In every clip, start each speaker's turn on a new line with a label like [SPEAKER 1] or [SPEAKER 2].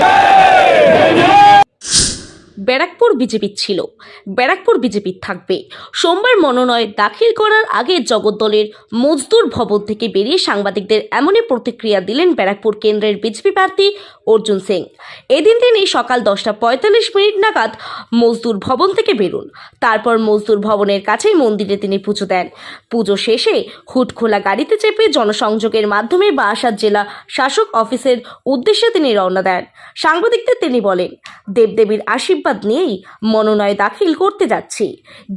[SPEAKER 1] নবী ব্যারাকপুর বিজেপির ছিল ব্যারাকপুর বিজেপির থাকবে সোমবার মনোনয় দাখিল করার আগে জগদ্দলের মজদুর ভবন থেকে বেরিয়ে সাংবাদিকদের এমনই প্রতিক্রিয়া দিলেন ব্যারাকপুর কেন্দ্রের বিজেপি প্রার্থী অর্জুন সিং এদিন তিনি সকাল দশটা পঁয়তাল্লিশ মিনিট নাগাদ মজদুর ভবন থেকে বেরুন তারপর মজদুর ভবনের কাছেই মন্দিরে তিনি পুজো দেন পুজো শেষে হুটখোলা গাড়িতে চেপে জনসংযোগের মাধ্যমে বাসার জেলা শাসক অফিসের উদ্দেশ্যে তিনি রওনা দেন সাংবাদিকদের তিনি বলেন দেবদেবীর আশীর্বাদ আশীর্বাদ নিয়েই মনোনয় দাখিল করতে যাচ্ছি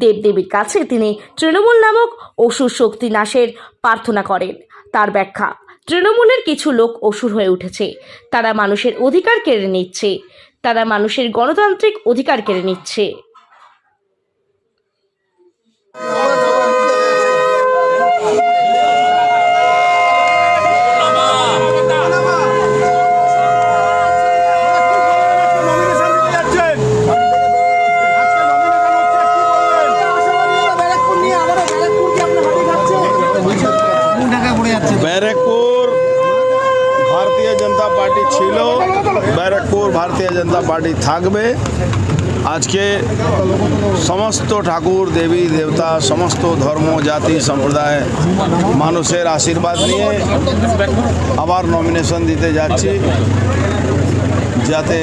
[SPEAKER 1] দেবদেবীর কাছে তিনি তৃণমূল নামক অসুর শক্তি নাশের প্রার্থনা করেন তার ব্যাখ্যা তৃণমূলের কিছু লোক অসুর হয়ে উঠেছে তারা মানুষের অধিকার কেড়ে নিচ্ছে তারা মানুষের গণতান্ত্রিক অধিকার কেড়ে নিচ্ছে
[SPEAKER 2] ব্যারাকপুর ভারতীয় জনতা পার্টি ছিল ব্যারাকপুর ভারতীয় জনতা পার্টি থাকবে আজকে সমস্ত ঠাকুর দেবী দেবতা সমস্ত ধর্ম জাতি সম্প্রদায় মানুষের আশীর্বাদ নিয়ে আবার নমিনেশন দিতে যাচ্ছি যাতে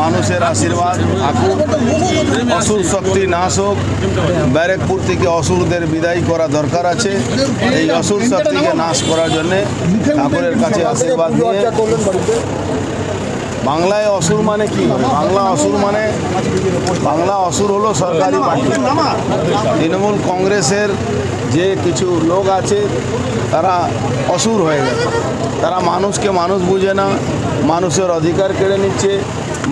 [SPEAKER 2] মানুষের আশীর্বাদ ঠাকুর অসুর শক্তি নাশ হোক ব্যারেকপুর থেকে অসুরদের বিদায় করা দরকার আছে এই অসুর শক্তিকে নাশ করার জন্যে ঠাকুরের কাছে আশীর্বাদ দিয়ে বাংলায় অসুর মানে কি বাংলা অসুর মানে বাংলা অসুর হলো সরকারি পার্টি তৃণমূল কংগ্রেসের যে কিছু লোক আছে তারা অসুর হয়ে গেছে তারা মানুষকে মানুষ বুঝে না মানুষের অধিকার কেড়ে নিচ্ছে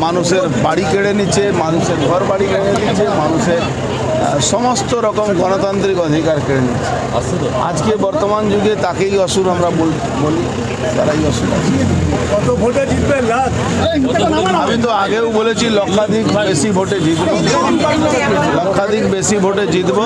[SPEAKER 2] মানুষের বাড়ি কেড়ে নিচ্ছে মানুষের ঘর বাড়ি কেড়ে নিচ্ছে মানুষের সমস্ত রকম গণতান্ত্রিক অধিকার কেড়ে নিচ্ছে আজকে বর্তমান যুগে তাকেই অসুর আমরা বলি তারাই অসুর আছে কত ভোটে জিতবেন আমি তো আগেও বলেছি লক্ষাধিক বেশি ভোটে জিতব লক্ষাধিক বেশি ভোটে জিতব